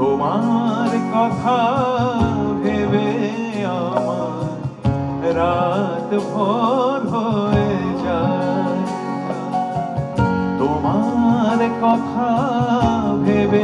তোমার কথা ভেবে আমার রাত ভোর হয়ে যায়। তোমার কথা ভেবে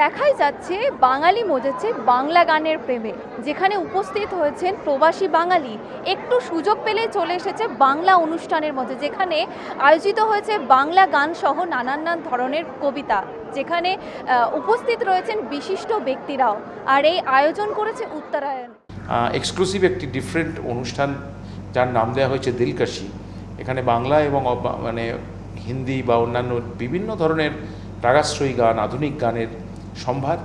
দেখাই যাচ্ছে বাঙালি মজেছে বাংলা গানের প্রেমে। যেখানে উপস্থিত হয়েছেন প্রবাসী বাঙালি। একটু সুযোগ পেলে চলে এসেছে বাংলা অনুষ্ঠানের মধ্যে, যেখানে আয়োজিত হয়েছে বাংলা গান সহ নানান ধরনের কবিতা। যেখানে উপস্থিত রয়েছেন বিশিষ্ট ব্যক্তিরাও। আর এই আয়োজন করেছে উত্তরায়ণ। এক্সক্লুসিভ একটি ডিফারেন্ট অনুষ্ঠান, যার নাম দেওয়া হয়েছে দিলকাশি। এখানে বাংলা এবং মানে হিন্দি বা অন্যান্য বিভিন্ন ধরনের রাগাশ্রয়ী গান, আধুনিক গানের সম্ভার।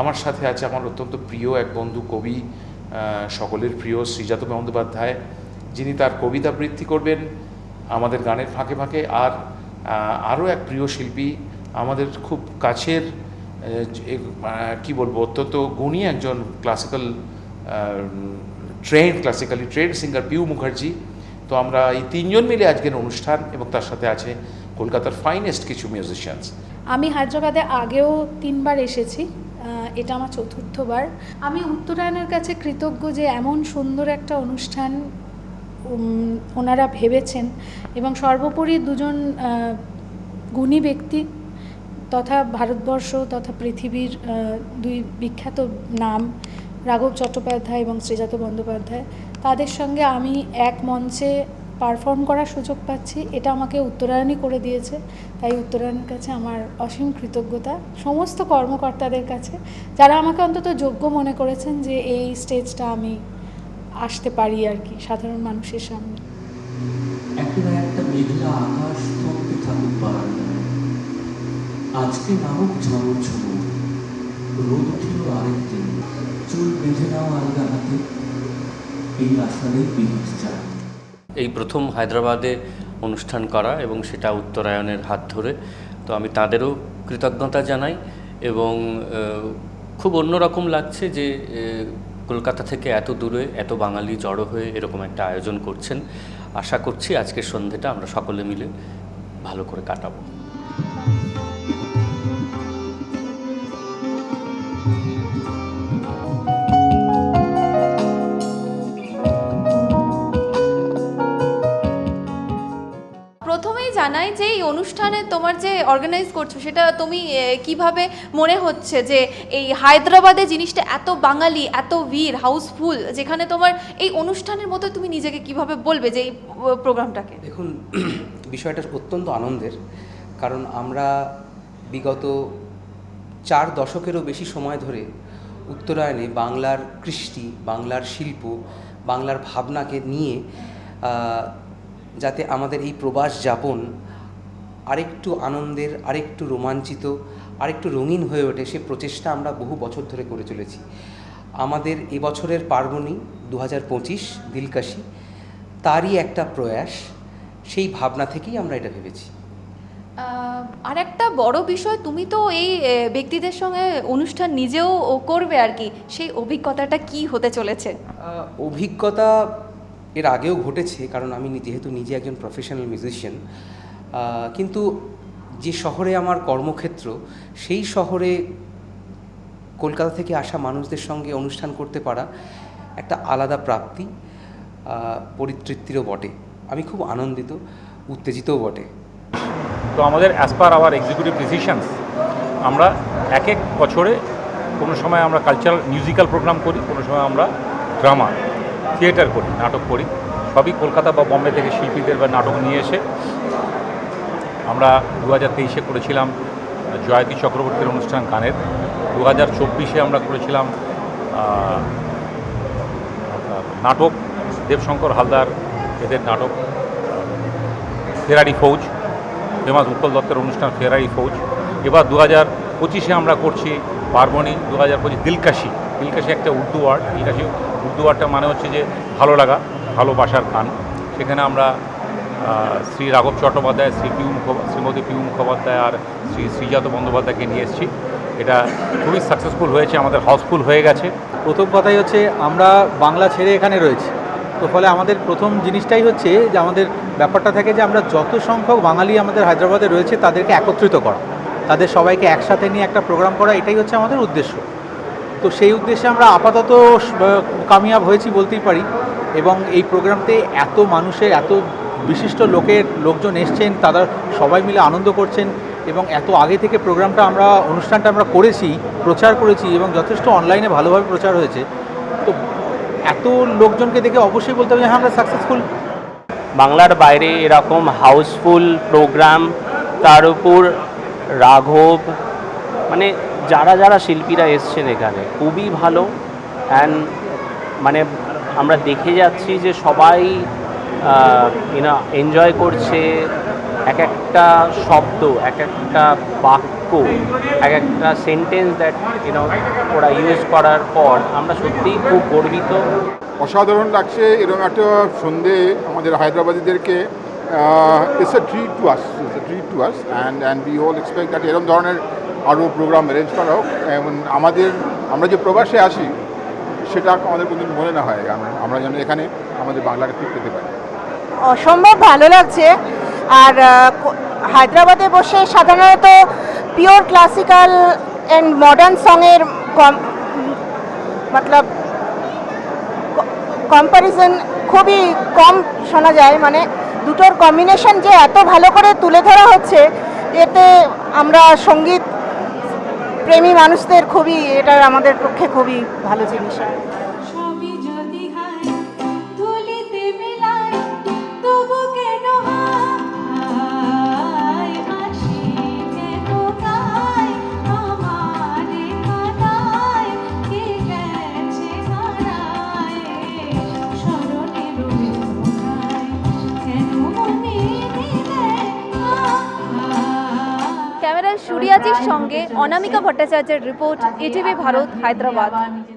আমার সাথে আছে আমার অত্যন্ত প্রিয় এক বন্ধু কবি সকলের প্রিয় শ্রীজাত বন্দ্যোপাধ্যায়। যিনি তার কবিতা বৃত্তি করবেন আমাদের গানের ফাঁকে ফাঁকে। আর আরও এক প্রিয় শিল্পী আমাদের খুব কাছের কি বলব, অত্যন্ত গুণী একজন classical train classically train singer Piu Mukherjee. তো আমরা এই তিনজন মিলে আজকের অনুষ্ঠান এবং তার সাথে আছে কলকাতার ফাইনেস্ট কিছু মিউজিশিয়ানস আমি হায়দ্রাবাদে আগেও তিনবার এসেছি এটা আমার চতুর্থবার। আমি উত্তরায়ণের কাছে কৃতজ্ঞ যে এমন সুন্দর একটা অনুষ্ঠান ওনারা ভেবেছেন এবং সর্বোপরি দুজন গুণী ব্যক্তি তথা ভারতবর্ষ তথা পৃথিবীর দুই বিখ্যাত নাম রাঘব চট্টোপাধ্যায় এবং শ্রীজাত বন্দ্যোপাধ্যায়, তাদের সঙ্গে আমি এক মঞ্চে পারফর্ম করার সুযোগ পাচ্ছি। এটা আমাকে উত্তরায়ণই করে দিয়েছে। তাই উত্তরায়ণের কাছে আমার অসীম কৃতজ্ঞতা। সমস্ত কর্মকর্তাদের কাছে, যারা আমাকে অন্তত যোগ্য মনে করেছেন যে এই স্টেজটা আমি আসতে পারি আর কি, সাধারণ মানুষের সামনে। আজকে নামক রোদ উঠিল চুল বেঁধে নাও আলগা হাতে। এই আষাঢ়ের বিহিত চায়। এই প্রথম হায়দ্রাবাদে অনুষ্ঠান করা এবং সেটা উত্তরায়ণের হাত ধরে। তো আমি তাদেরও কৃতজ্ঞতা জানাই এবং খুব অন্যরকম লাগছে যে কলকাতা থেকে এত দূরে এত বাঙালি জড়ো হয়ে এরকম একটা আয়োজন করছেন। আশা করছি আজকের সন্ধেটা আমরা সকলে মিলে ভালো করে কাটাবো। জানাই যে এই অনুষ্ঠানে তোমার যে অর্গানাইজ করছ, সেটা তুমি কীভাবে মনে হচ্ছে যে এই হায়দ্রাবাদে জিনিসটা এত বাঙালি, এত বীর হাউসফুল যেখানে তোমার এই অনুষ্ঠানের মতো তুমি নিজেকে কীভাবে বলবে যে এই প্রোগ্রামটাকে? দেখুন, বিষয়টা অত্যন্ত আনন্দের। কারণ আমরা বিগত চার দশকেরও বেশি সময় ধরে উত্তরায়ণে বাংলার কৃষ্টি, বাংলার শিল্প, বাংলার ভাবনাকে নিয়ে যাতে আমাদের এই প্রবাস যাপন আরেকটু আনন্দের আরেকটু রোমাঞ্চিত আরেকটু রঙিন হয়ে ওঠে সে প্রচেষ্টা আমরা বহু বছর ধরে করে চলেছি। আমাদের এবছরের পার্বণী দু হাজার পঁচিশ দিলকাশি তারই একটা প্রয়াস সেই ভাবনা থেকেই আমরা এটা ভেবেছি। আর একটা বড় বিষয় তুমি তো এই ব্যক্তিদের সঙ্গে অনুষ্ঠান নিজেও করবে আর কি সেই অভিজ্ঞতাটা কি হতে চলেছে? অভিজ্ঞতা এর আগেও ঘটেছে, কারণ আমি যেহেতু নিজে একজন প্রফেশনাল মিউজিশিয়ান কিন্তু যে শহরে আমার কর্মক্ষেত্র, সেই শহরে কলকাতা থেকে আসা মানুষদের সঙ্গে অনুষ্ঠান করতে পারা একটা আলাদা প্রাপ্তি পরিতৃপ্তিরও বটে। আমি খুব আনন্দিত, উত্তেজিতও বটে। তো আমাদের as per our executive decisions আমরা এক এক বছরে কোনো সময় আমরা কালচারাল মিউজিক্যাল প্রোগ্রাম করি, কোনো সময় আমরা ড্রামা থিয়েটার করি, নাটক করি। সবই কলকাতা বা বম্বে থেকে শিল্পীদের বা নাটক নিয়ে এসে আমরা দু হাজার তেইশে করেছিলাম জয়তী চক্রবর্তীর অনুষ্ঠান গানের। দু হাজার চব্বিশে আমরা করেছিলাম নাটক, দেবশঙ্কর হালদার এদের নাটক ফেরারি ফৌজ ফেমাস উৎপল দত্তের অনুষ্ঠান ফেরারি ফৌজ। এবার দু হাজার পঁচিশে আমরা করছি পার্বণী দু হাজার পঁচিশ দিলকাশি। দিলকাশি একটা উর্দু ওয়ার্ড। দিলকাশি উর্দু ওয়ার্ডটা মানে হচ্ছে যে ভালো লাগা ভালোবাসার গান। সেখানে আমরা শ্রী রাঘব চট্টোপাধ্যায়, শ্রী পিউ মুখোপা শ্রীমতী পিউ মুখোপাধ্যায় আর শ্রী শ্রীজাত বন্দ্যোপাধ্যায়কে নিয়ে এসেছি। এটা খুবই সাকসেসফুল হয়েছে, আমাদের হাউসফুল হয়ে গেছে। প্রথম কথাই হচ্ছে, আমরা বাংলা ছেড়ে এখানে রয়েছি। তো ফলে আমাদের প্রথম জিনিসটাই হচ্ছে যে আমাদের ব্যাপারটা থাকে যে আমরা যত সংখ্যক বাঙালি আমাদের হায়দ্রাবাদে রয়েছে, তাদেরকে একত্রিত করা। তাদের সবাইকে একসাথে নিয়ে একটা প্রোগ্রাম করা, এটাই হচ্ছে আমাদের উদ্দেশ্য। তো সেই উদ্দেশ্যে আমরা আপাতত কামিয়াব হয়েছি বলতেই পারি। এবং এই প্রোগ্রামতে এত মানুষের, এত বিশিষ্ট লোকের লোকজন এসছেন, তারা সবাই মিলে আনন্দ করছেন এবং এত আগে থেকে প্রোগ্রামটা আমরা, অনুষ্ঠানটা আমরা করেছি, প্রচার করেছি এবং যথেষ্ট অনলাইনে ভালোভাবে প্রচার হয়েছে। তো এত লোকজনকে দেখে অবশ্যই বলতে হবে হ্যাঁ আমরা সাকসেসফুল বাংলার বাইরে এরকম হাউসফুল প্রোগ্রাম তার উপর রাঘব মানে যারা যারা শিল্পীরা এসছেন এখানে, খুবই ভালো। অ্যান্ড মানে আমরা দেখে যাচ্ছি যে সবাই ইউনো এনজয় করছে এক একটা শব্দ, এক একটা বাক্য, এক একটা সেন্টেন্স দ্যাট ইউনো ওরা ইউজ করার পর আমরা সত্যিই খুব গর্বিত। অসাধারণ লাগছে এরকম একটা সন্ধে আমাদের হায়দ্রাবাদিদেরকে it's a treat to us it's a treat to us and and we all expect that এরকম ধরনের আরও প্রোগ্রাম অ্যারেঞ্জ করা হোক। এবং আমাদের, আমরা যে প্রবাসে আসি সেটা আমাদের কোনোদিন মনে না হয়। আমরা যেন এখানে আমাদের বাংলাকে ঠিক পেতে পারি। অসম্ভব ভালো লাগছে। আর হায়দ্রাবাদে বসে সাধারণত পিওর ক্লাসিক্যাল অ্যান্ড মডার্ন সঙের মতলব কম্পারিজন খুবই কম শোনা যায়। মানে দুটোর কম্বিনেশন যে এত ভালো করে তুলে ধরা হচ্ছে, এতে আমরা সংগীত প্রেমী মানুষদের খুবই এটা আমাদের পক্ষে খুবই ভালো জিনিস সঙ্গে অনামিকা ভট্টাচার্যের রিপোর্ট ইটিভি ভারত হায়দ্রাবাদ।